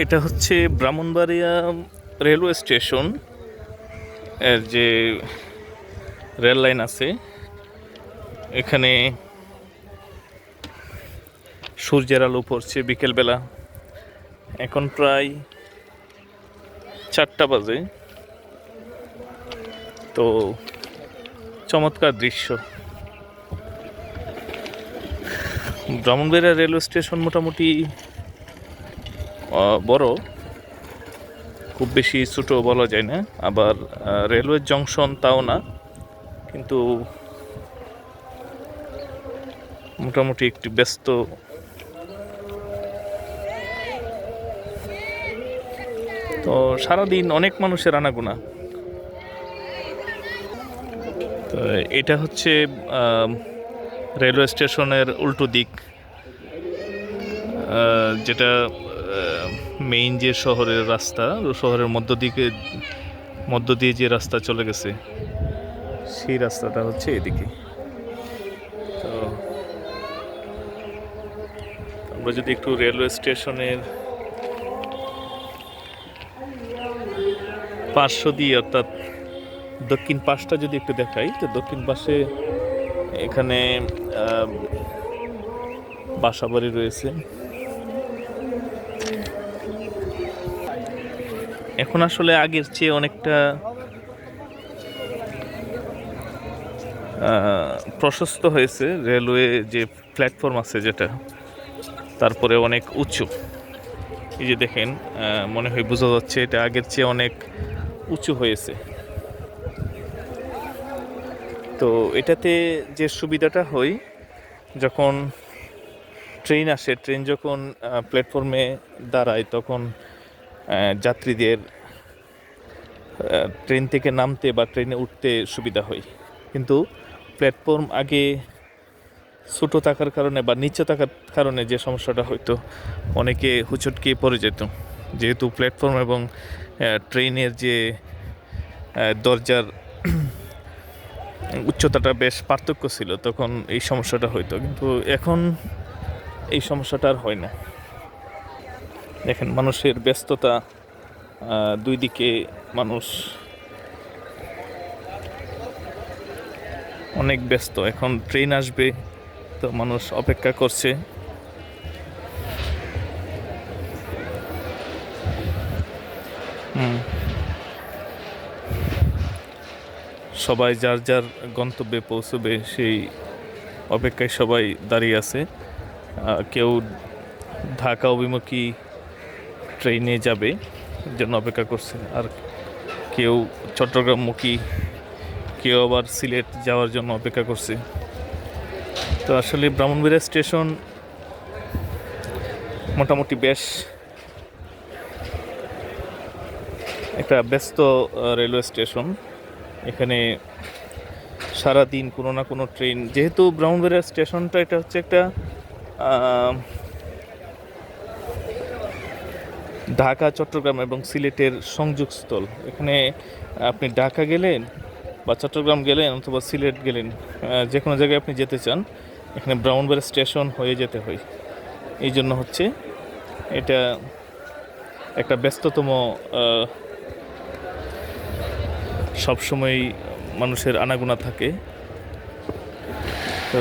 এটা হচ্ছে Brahmanbaria railway station. এর যে রেল লাইন আছে, এখানে সূর্যের আলো পড়ছে বিকেলবেলা। এখন প্রায় চারটা বাজে। তো চমৎকার দৃশ্য। ব্রাহ্মণবাড়িয়া রেলওয়ে স্টেশন মোটামুটি বড়, খুব বেশি ছোটো বলা যায় না, আবার রেলওয়ে জংশন তাও না, কিন্তু মোটামুটি একটি ব্যস্ত তো সারাদিন অনেক মানুষের আনাগোনা। তো এটা হচ্ছে রেলওয়ে স্টেশনের উল্টো দিক যেটা মেইন যে শহরের রাস্তা শহরের মধ্য দিকে, মধ্য দিয়ে যে রাস্তা চলে গেছে, সেই রাস্তাটা হচ্ছে এদিকে। তো আমরা যদি একটু রেলওয়ে স্টেশনের পার্শ্ব দিয়ে, অর্থাৎ দক্ষিণ পাশটা যদি একটু দেখাই, তো দক্ষিণ পাশে এখানে বাসাবাড়ি রয়েছে। এখন আসলে আগের চেয়ে অনেকটা প্রশস্ত হয়েছে রেলওয়ে যে প্ল্যাটফর্ম আছে যেটা, তারপরে অনেক উঁচু। এই যে দেখেন মনে হয় বোঝা যাচ্ছে এটা আগের চেয়ে অনেক উঁচু হয়েছে। তো এটাতে যে সুবিধাটা হয়, যখন ট্রেন আসে, ট্রেন যখন প্ল্যাটফর্মে দাঁড়ায়, তখন যাত্রীদের ট্রেন থেকে নামতে বা ট্রেনে উঠতে সুবিধা হয়। কিন্তু প্ল্যাটফর্ম আগে ছোটো থাকার কারণে বা নিচে থাকার কারণে যে সমস্যাটা হয়তো অনেকে হুচটকে পড়ে যেত। যেহেতু প্ল্যাটফর্ম এবং ট্রেনের যে দরজার উচ্চতাটা বেশ পার্থক্য ছিল, তখন এই সমস্যাটা হইতো। কিন্তু এখন এই সমস্যাটা আর হয় না। দেখেন, মানুষের ব্যস্ততা দুই দিকে মানুষ অনেক ব্যস্ত। এখন ট্রেন আসবে, তো মানুষ অপেক্ষা করছে। সবাই যার যার গন্তব্যে পৌঁছবে, সেই অপেক্ষায় সবাই দাঁড়িয়ে আছে। কেউ ঢাকা অভিমুখী ট্রেনে যাবে জন্য অপেক্ষা করছে। আর কেউ চট্টগ্রামমুখী, কেউ আবার সিলেট যাওয়ার জন্য অপেক্ষা করছে। তো আসলে ব্রাহ্মণবাড়িয়া স্টেশন মোটামুটি বেশ একটা ব্যস্ত রেলওয়ে স্টেশন। এখানে সারা দিন কোনো না কোনো ট্রেন, যেহেতু ব্রাহ্মণবাড়িয়া স্টেশনটা, এটা হচ্ছে একটা ঢাকা, চট্টগ্রাম এবং সিলেটের সংযোগস্থল। এখানে আপনি ঢাকা গেলেন বা চট্টগ্রাম গেলেন অথবা সিলেট গেলেন যে কোনো জায়গায় আপনি যেতে চান, এখানে ব্রাউনবাড়ি স্টেশন হয়ে যেতে হয়। এই জন্য হচ্ছে এটা একটা ব্যস্ততম সবসময় মানুষের আনাগোনা থাকে। তো